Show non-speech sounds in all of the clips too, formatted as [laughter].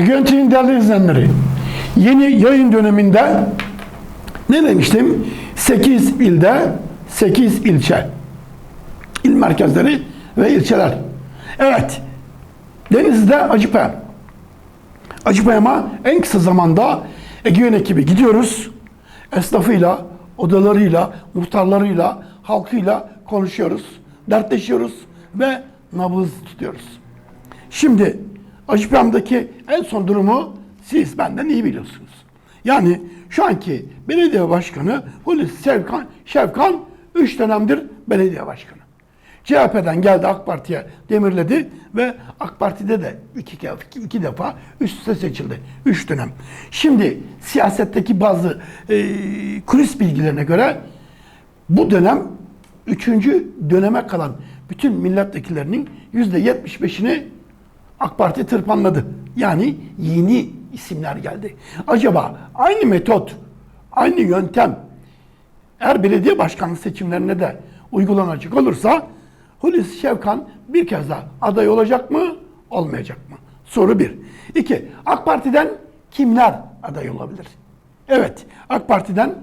Yönetimin değerli izleyenleri, yeni yayın döneminde ne demiştim? 8 ilde 8 ilçe. İl merkezleri ve ilçeler. Evet, Denizli'de Acıpayam. Acıpayam'a en kısa zamanda Egeon ekibi gidiyoruz. Esnafıyla, odalarıyla, muhtarlarıyla, halkıyla konuşuyoruz, dertleşiyoruz ve nabız tutuyoruz. Şimdi Acıpayam'daki en son durumu siz benden iyi biliyorsunuz. Yani şu anki belediye başkanı Hulusi Şevkan, Şevkan 3 dönemdir belediye başkanı. CHP'den geldi AK Parti'ye demirledi ve AK Parti'de de iki, iki, iki defa üst üste seçildi. Üç dönem. Şimdi siyasetteki bazı e, kulis bilgilerine göre bu dönem üçüncü döneme kalan bütün milletvekillerinin yüzde yetmiş beşini AK Parti tırpanladı. Yani yeni isimler geldi. Acaba aynı metot, aynı yöntem eğer belediye başkanlığı seçimlerine de uygulanacak olursa Hulusi Şevkan bir kez daha aday olacak mı, olmayacak mı? Soru bir. İki, AK Parti'den kimler aday olabilir? Evet, AK Parti'den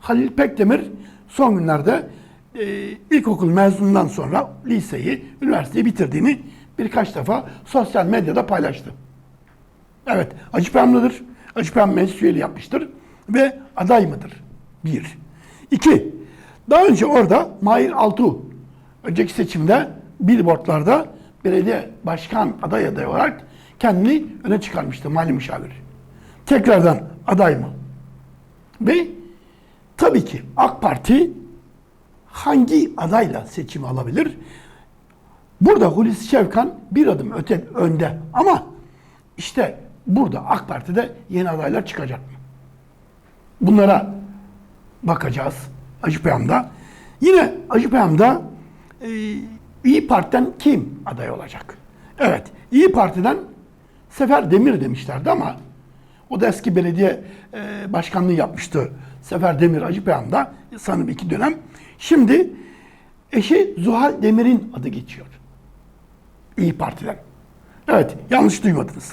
Halil Pekdemir son günlerde e, ilkokul mezunundan sonra liseyi, üniversiteyi bitirdiğini birkaç defa sosyal medyada paylaştı. Evet, Acıpayamlıdır. Acıpayam meclis üyeliği yapmıştır. Ve aday mıdır? Bir. İki, daha önce orada Mahir Altuğ, önceki seçimde billboardlarda belediye başkan aday aday olarak kendini öne çıkarmıştı mali müşavir. Tekrardan aday mı? Ve tabii ki AK Parti hangi adayla seçimi alabilir? Burada Hulusi Şevkan bir adım öte önde ama işte burada AK Parti'de yeni adaylar çıkacak mı? Bunlara bakacağız Acıpayam'da. Yine Acıpayam'da e, İyi Parti'den kim aday olacak? Evet, İyi Parti'den Sefer Demir demişlerdi ama o da eski belediye e, başkanlığı yapmıştı. Sefer Demir Acıpayam'da sanırım iki dönem. Şimdi eşi Zuhal Demir'in adı geçiyor. İyi Parti'den. Evet, yanlış duymadınız.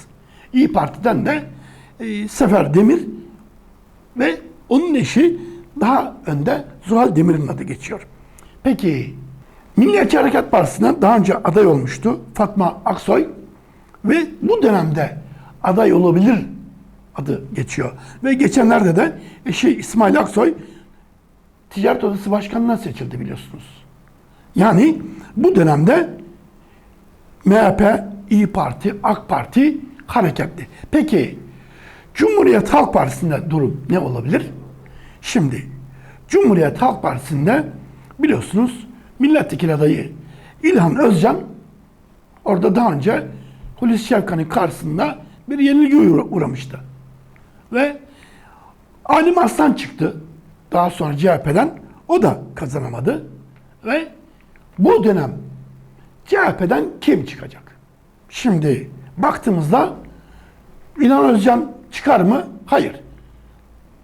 İyi Parti'den de e, Sefer Demir ve onun eşi daha önde Zuhal Demir'in adı geçiyor. Peki, Milliyetçi Hareket Partisi'nden daha önce aday olmuştu Fatma Aksoy ve bu dönemde aday olabilir adı geçiyor. Ve geçenlerde de eşi İsmail Aksoy Ticaret Odası Başkanı'na seçildi biliyorsunuz. Yani bu dönemde MHP, İyi Parti, AK Parti hareketli. Peki Cumhuriyet Halk Partisi'nde durum ne olabilir? Şimdi Cumhuriyet Halk Partisi'nde biliyorsunuz milletvekili adayı İlhan Özcan orada daha önce Hulusi Şevkan'ın karşısında bir yenilgi uğra- uğramıştı. Ve Alim Aslan çıktı. Daha sonra CHP'den o da kazanamadı. Ve bu dönem CHP'den kim çıkacak? Şimdi baktığımızda İlhan Özcan çıkar mı? Hayır.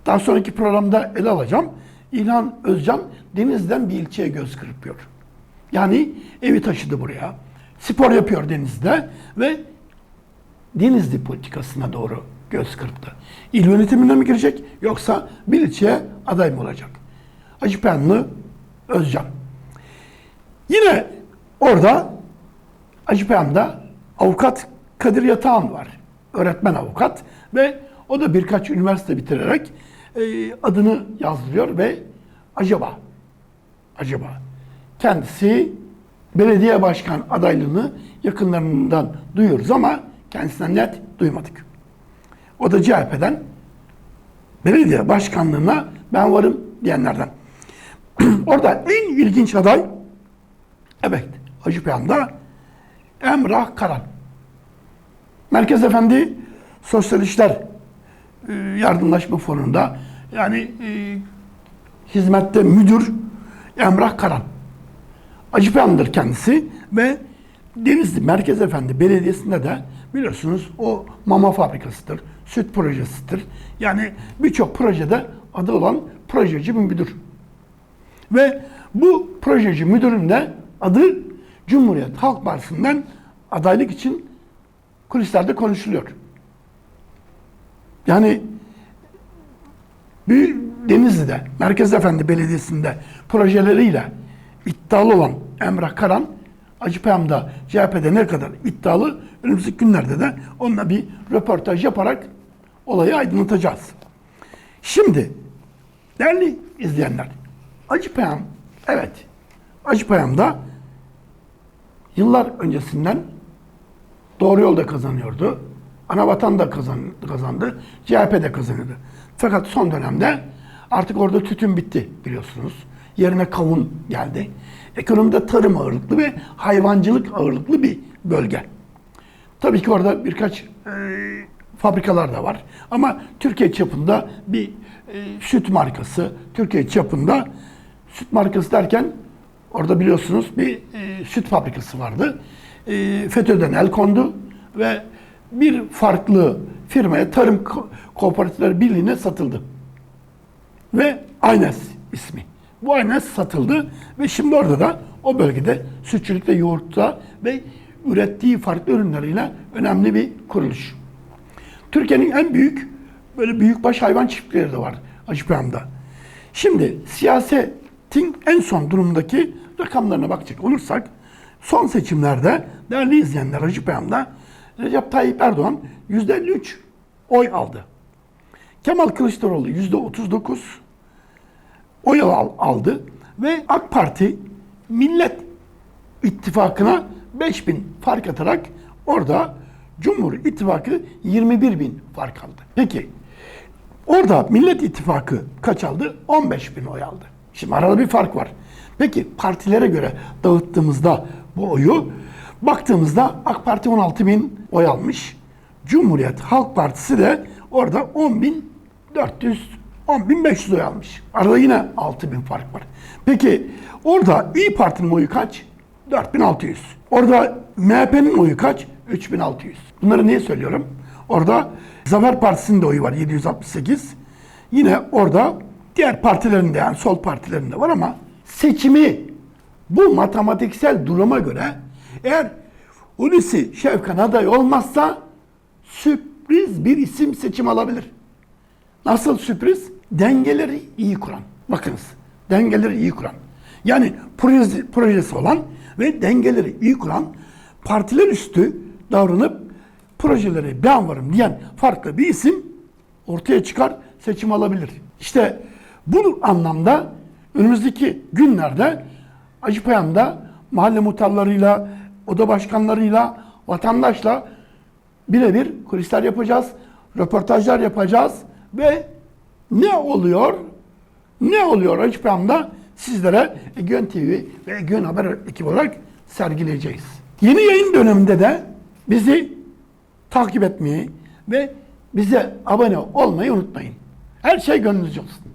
Daha sonraki programda ele alacağım. İlhan Özcan Denizli'den bir ilçeye göz kırpıyor. Yani evi taşıdı buraya. Spor yapıyor Denizli'de ve Denizli politikasına doğru göz kırptı. İl yönetimine mi girecek yoksa bir ilçeye aday mı olacak? Acıpayamlı Özcan. Yine orada Acıpayam'da avukat Kadir Yatağan var. Öğretmen avukat ve o da birkaç üniversite bitirerek e, adını yazdırıyor ve acaba acaba kendisi belediye başkan adaylığını yakınlarından duyuyoruz ama kendisinden net duymadık. O da CHP'den belediye başkanlığına ben varım diyenlerden. [clears throat] Orada en ilginç aday evet Hacıpayam'da Emrah Karan. Merkez Efendi Sosyal İşler e, Yardımlaşma Fonu'nda yani e, hizmette müdür Emrah Karan. Acıpayam'dır kendisi ve Denizli Merkez Efendi Belediyesi'nde de biliyorsunuz o mama fabrikasıdır, süt projesidir. Yani birçok projede adı olan projeci müdür. Ve bu projeci müdürün de adı Cumhuriyet Halk Partisi'nden adaylık için kulislerde konuşuluyor. Yani Büyük Denizli'de, Merkez Efendi Belediyesi'nde projeleriyle iddialı olan Emrah Karan, Acıpayam'da CHP'de ne kadar iddialı, önümüzdeki günlerde de onunla bir röportaj yaparak olayı aydınlatacağız. Şimdi, değerli izleyenler, Acıpayam, evet, Acıpayam'da yıllar öncesinden Doğru yolda kazanıyordu. Anavatan da kazan, kazandı. CHP de kazanıyordu. Fakat son dönemde artık orada tütün bitti biliyorsunuz. Yerine kavun geldi. Ekonomide tarım ağırlıklı ve hayvancılık ağırlıklı bir bölge. Tabii ki orada birkaç e, fabrikalar da var. Ama Türkiye çapında bir e, süt markası, Türkiye çapında süt markası derken orada biliyorsunuz bir e, süt fabrikası vardı. E, FETÖ'den el kondu ve bir farklı firmaya Tarım Ko- Kooperatifleri Birliği'ne satıldı. Ve Aynes ismi. Bu Aynes satıldı ve şimdi orada da o bölgede sütçülükte, yoğurtta ve ürettiği farklı ürünleriyle önemli bir kuruluş. Türkiye'nin en büyük böyle büyükbaş hayvan çiftlikleri de var Acıpayam'da. Şimdi siyasetin en son durumdaki rakamlarına bakacak olursak son seçimlerde değerli izleyenler Acıpayam'da Recep Tayyip Erdoğan %53 oy aldı. Kemal Kılıçdaroğlu %39 oy al- aldı ve AK Parti Millet İttifakı'na 5000 fark atarak orada Cumhur İttifakı 21 bin fark aldı. Peki orada Millet İttifakı kaç aldı? 15 bin oy aldı. Şimdi arada bir fark var. Peki partilere göre dağıttığımızda bu oyu baktığımızda AK Parti 16 bin oy almış. Cumhuriyet Halk Partisi de orada 10 bin 400 10.500 oy almış. Arada yine 6.000 fark var. Peki orada İyi Parti'nin oyu kaç? 4600. Orada MHP'nin oyu kaç? 3600. Bunları niye söylüyorum? Orada Zafer Partisi'nin de oyu var 768. Yine orada diğer partilerin de yani sol partilerin de var ama seçimi bu matematiksel duruma göre eğer Hulusi Şevkan aday olmazsa sürpriz bir isim seçim alabilir. Nasıl sürpriz? Dengeleri iyi kuran. Bakınız, dengeleri iyi kuran. Yani projesi, projesi olan ve dengeleri iyi kuran partiler üstü davranıp projeleri ben varım diyen farklı bir isim ortaya çıkar, seçim alabilir. İşte bu anlamda önümüzdeki günlerde Acıpayam'da mahalle muhtarlarıyla, oda başkanlarıyla, vatandaşla birebir kulisler yapacağız, röportajlar yapacağız ve ne oluyor? Ne oluyor Acıpayam'da sizlere Egeon TV ve Egeon Haber ekibi olarak sergileyeceğiz. Yeni yayın döneminde de bizi takip etmeyi ve bize abone olmayı unutmayın. Her şey gönlünüzce olsun.